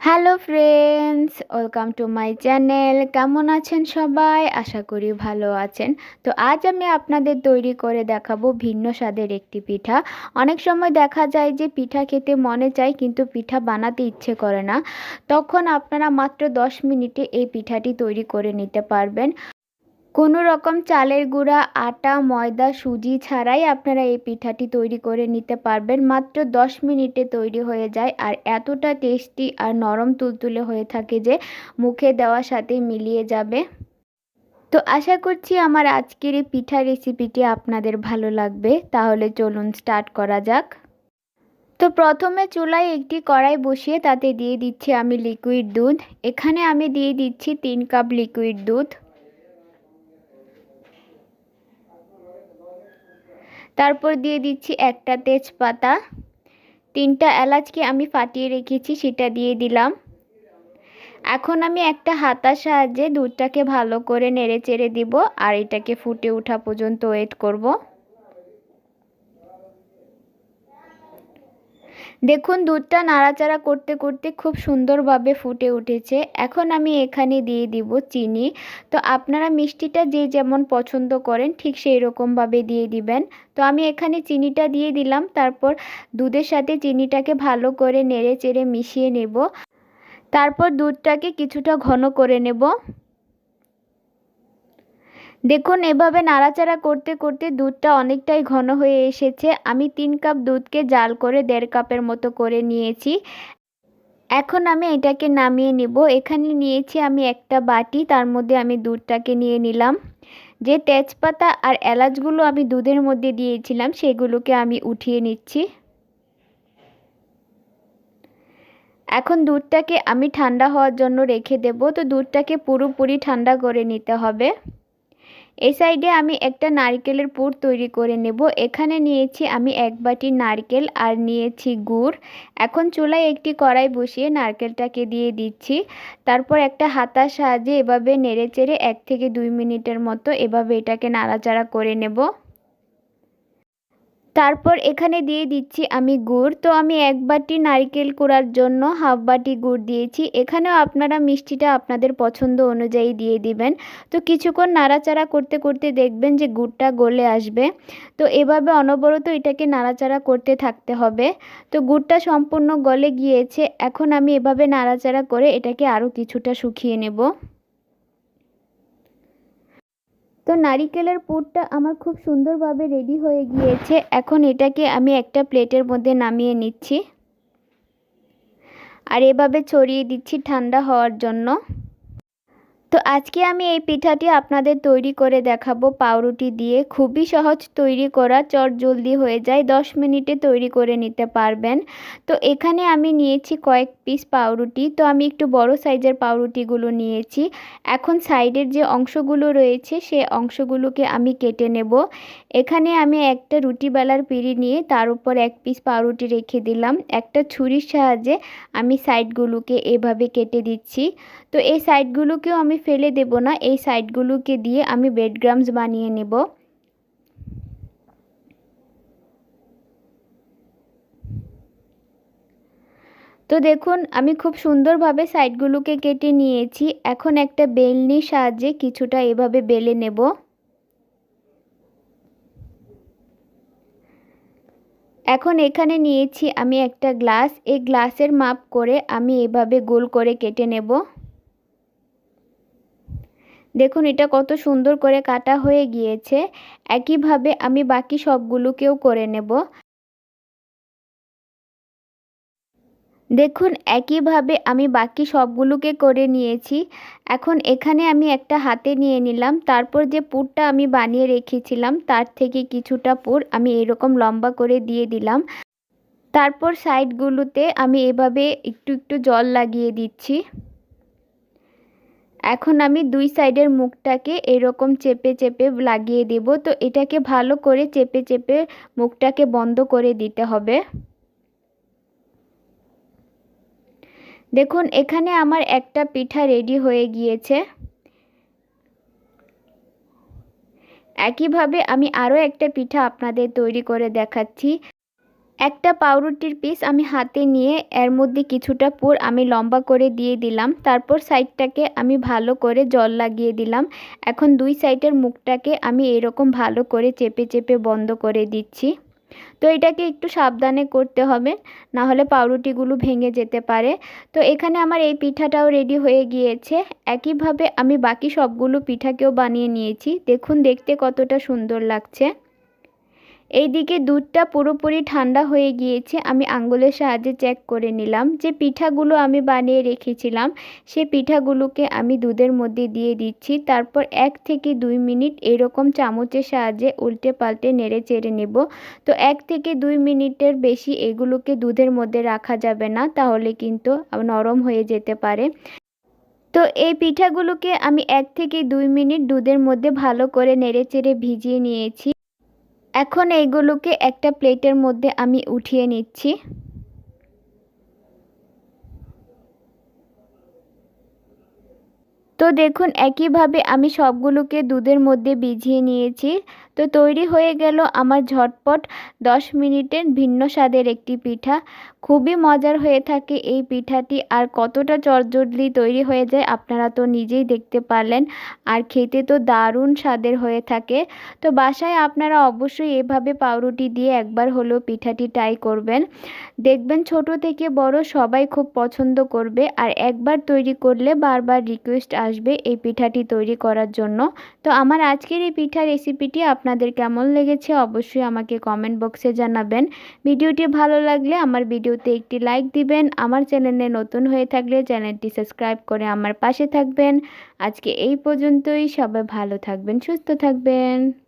Hello friends welcome to my channel কেমন আছেন সবাই? আশা করি ভালো আছেন। তো আজ আমি আপনাদের তৈরি করে দেখাবো ভিন্ন স্বাদের একটি পিঠা। অনেক সময় দেখা যায় যে পিঠা খেতে মনে চায়, কিন্তু পিঠা বানাতে ইচ্ছে করে না। তখন আপনারা মাত্র 10 মিনিটে এই পিঠাটি তৈরি করে নিতে পারবেন। কোনো রকম চালের গুঁড়া, আটা, ময়দা, সুজি ছাড়াই আপনারা এই পিঠাটি তৈরি করে নিতে পারবেন। মাত্র দশ মিনিটে তৈরি হয়ে যায় আর এতটা টেস্টি আর নরম তুলতুলে হয়ে থাকে যে মুখে দেওয়ার সাথে মিলিয়ে যাবে। তো আশা করছি আমার আজকের এই পিঠা রেসিপিটি আপনাদের ভালো লাগবে। তাহলে চলুন স্টার্ট করা যাক। তো প্রথমে চুলায় একটি কড়াই বসিয়ে তাতে দিয়ে দিচ্ছি আমি লিকুইড দুধ। এখানে আমি দিয়ে দিচ্ছি তিন কাপ লিকুইড দুধ। তারপর দিয়ে দিচ্ছি একটা তেজপাতা। তিনটা এলাচকে আমি ফাটিয়ে রেখেছি, সেটা দিয়ে দিলাম। এখন আমি একটা হাতার সাহায্যে দুধটাকে ভালো করে নেড়ে চেড়ে দিব, আর এটাকে ফুটে ওঠা পর্যন্ত ওয়েট করব। দেখুন, দুধটা নাড়াচাড়া করতে করতে খুব সুন্দরভাবে ফুটে উঠেছে। এখন আমি এখানে দিয়ে দিব চিনি। তো আপনারা মিষ্টিটা যে যেমন পছন্দ করেন, ঠিক সেই রকমভাবে দিয়ে দিবেন। তো আমি এখানে চিনিটা দিয়ে দিলাম। তারপর দুধের সাথে চিনিটাকে ভালো করে নেড়ে চেড়ে মিশিয়ে নেব। তারপর দুধটাকে কিছুটা ঘন করে নেব। দেখুন, এভাবে নাড়াচাড়া করতে করতে দুধটা অনেকটাই ঘন হয়ে এসেছে। আমি তিন কাপ দুধকে জাল করে দেড় কাপের মতো করে নিয়েছি। এখন আমি এটাকে নামিয়ে নিব। এখানে নিয়েছি আমি একটা বাটি, তার মধ্যে আমি দুধটাকে নিয়ে নিলাম। যে তেজপাতা আর এলাচগুলো আমি দুধের মধ্যে দিয়েছিলাম, সেগুলোকে আমি উঠিয়ে নিচ্ছি। এখন দুধটাকে আমি ঠান্ডা হওয়ার জন্য রেখে দেব। তো দুধটাকে পুরোপুরি ঠান্ডা করে নিতে হবে। এই সাইডে আমি একটা নারকেলের পুর তৈরি করে নেব। এখানে নিয়েছি আমি এক বাটি নারকেল আর নিয়েছি গুড়। এখন চুলায় একটি কড়াই বসিয়ে নারকেলটাকে দিয়ে দিচ্ছি। তারপর একটা হাতার সাহায্যে এভাবে নেড়ে চেড়ে এক থেকে দুই মিনিটের মতো এভাবে এটাকে নাড়াচাড়া করে নেব। তারপর এখানে দিয়ে দিচ্ছি আমি গুড়। তো আমি এক বাটি নারকেল কোড়ার জন্য হাফ বাটি গুড় দিয়েছি। এখানেও আপনারা মিষ্টিটা আপনাদের পছন্দ অনুযায়ী দিয়ে দিবেন। তো কিছুক্ষণ নাড়াচাড়া করতে করতে দেখবেন যে গুড়টা গলে আসবে। তো এভাবে অনবরত এটাকে নাড়াচাড়া করতে থাকতে হবে। তো গুড়টা সম্পূর্ণ গলে গিয়েছে। এখন আমি এভাবে নাড়াচাড়া করে এটাকে আরও কিছুটা শুকিয়ে নেব। তো নারিকেলের পুরটা আমার খুব সুন্দরভাবে রেডি হয়ে গিয়েছে। এখন এটাকে আমি একটা প্লেটের মধ্যে নামিয়ে নিচ্ছি। আর এভাবে ছড়িয়ে দিচ্ছি ঠান্ডা হওয়ার জন্য। তো আজকে আমি এই পিঠাটি আপনাদের তৈরি করে দেখাবো। পাউরুটি দিয়ে খুবই সহজ তৈরি করা, চট জলদি হয়ে যায় 10 মিনিটে তৈরি করে নিতে পারবেন। তো এখানে আমি নিয়েছি কয়েক পিস পাউরুটি। তো আমি একটু বড় সাইজের পাউরুটিগুলো নিয়েছি। এখন সাইডের যে অংশগুলো রয়েছে সে অংশগুলোকে আমি কেটে নেব। এখানে আমি একটা রুটি বেলার পিড়ি নিয়ে তার উপর এক পিস পাউরুটি রেখে দিলাম। একটা ছুরির সাহায্যে আমি সাইডগুলোকে এভাবে কেটে দিচ্ছি। তো এই সাইডগুলোকেও আমি ফেলে দেব না, এই সাইডগুলোকে দিয়ে আমি ব্রেডগ্রামস বানিয়ে নেব। তো দেখুন, আমি খুব সুন্দরভাবে সাইডগুলোকে কেটে নিয়েছি। এখন একটা বেলনির সাহায্যে কিছুটা এভাবে বেলে নেব। এখন এখানে নিয়েছি আমি একটা গ্লাস। এই গ্লাসের মাপ করে আমি এভাবে গোল করে কেটে নেব। দেখুন, এটা কত সুন্দর করে কাটা হয়ে গিয়েছে। একইভাবে আমি বাকি সবগুলোকেও করে নেব। দেখুন, একইভাবে আমি বাকি সবগুলোকে করে নিয়েছি। এখন এখানে আমি একটা হাতে নিয়ে নিলাম। তারপর যে পুরটা আমি বানিয়ে রেখেছিলাম, তার থেকে কিছুটা পুর আমি এরকম লম্বা করে দিয়ে দিলাম। তারপর সাইডগুলোতে আমি এভাবে একটু একটু জল লাগিয়ে দিচ্ছি। এখন আমি দুই সাইডের মুখটাকে এরকম চেপে চেপে লাগিয়ে দেব। তো এটাকে ভালো করে চেপে চেপে মুখটাকে বন্ধ করে দিতে হবে। দেখুন, এখানে আমার একটা পিঠা রেডি হয়ে গিয়েছে। একইভাবে আমি আরও একটা পিঠা আপনাদের তৈরি করে দেখাচ্ছি। একটা পাউরুটির পিস আমি হাতে নিয়ে এর মধ্যে কিছুটা পুর আমি লম্বা করে দিয়ে দিলাম। তারপর সাইডটাকে আমি ভালো করে জল লাগিয়ে দিলাম। এখন দুই সাইডের মুখটাকে আমি এরকম ভালো করে চেপে চেপে বন্ধ করে দিচ্ছি। তো এটাকে একটু সাবধানে করতে হবে, না হলে পাউরুটিগুলো ভেঙে যেতে পারে। তো এখানে আমার এই পিঠাটাও রেডি হয়ে গিয়েছে। একইভাবে আমি বাকি সবগুলো পিঠাকেও বানিয়ে নিয়েছি। দেখুন, দেখতে কতটা সুন্দর লাগছে। এইদিকে দুধটা পুরোপুরি ঠান্ডা হয়ে গিয়েছে, আমি আঙ্গুলের সাহায্যে চেক করে নিলাম যে পিঠাগুলো আমি বানিয়ে রেখেছিলাম, সে পিঠাগুলোকে আমি দুধের মধ্যে দিয়ে দিচ্ছি, তারপর এক থেকে দুই মিনিট এরকম চামচের সাহায্যে উল্টে পাল্টে নেড়ে চেড়ে নেব। তো এক থেকে দুই মিনিটের বেশি এগুলোকে দুধের মধ্যে রাখা যাবে না, তাহলে কিন্তু নরম হয়ে যেতে পারে। তো এই পিঠাগুলোকে আমি এক থেকে দুই মিনিট দুধের মধ্যে ভালো করে নেড়ে চেড়ে ভিজিয়ে নিয়েছি। এখন এইগুলোকে একটা প্লেটের মধ্যে আমি উঠিয়ে নিচ্ছি। তো দেখুন, একইভাবে আমি সবগুলোকে দুধের মধ্যে ভিজিয়ে নিয়েছি। তো তৈরি হয়ে গেল আমার ঝটপট 10 মিনিটের ভিন্ন স্বাদের একটি পিঠা। খুবই মজার হয়ে থাকে এই পিঠাটি আর কতটা চটজলদি তৈরি হয়ে যায় আপনারা তো নিজেই দেখতে পারলেন। আর খেতে তো দারুণ স্বাদের হয়ে থাকে। তো বাসায় আপনারা অবশ্যই এভাবে পাউরুটি দিয়ে একবার হলেও পিঠাটি ট্রাই করবেন। দেখবেন ছোট থেকে বড় সবাই খুব পছন্দ করবে। আর একবার তৈরি করলে বারবার রিকোয়েস্ট আসবে এই পিঠাটি তৈরি করার জন্য। তো আমার আজকের এই পিঠা রেসিপিটি আপনাদের কেমন লেগেছে অবশ্যই আমাকে কমেন্ট বক্সে জানাবেন। ভিডিওটি ভালো লাগলে আমার ভিডিওতে একটি লাইক দিবেন। আমার চ্যানেলে নতুন হয়ে থাকলে চ্যানেলটি সাবস্ক্রাইব করে আমার পাশে থাকবেন। আজকে এই পর্যন্তই। সবাই ভালো থাকবেন, সুস্থ থাকবেন।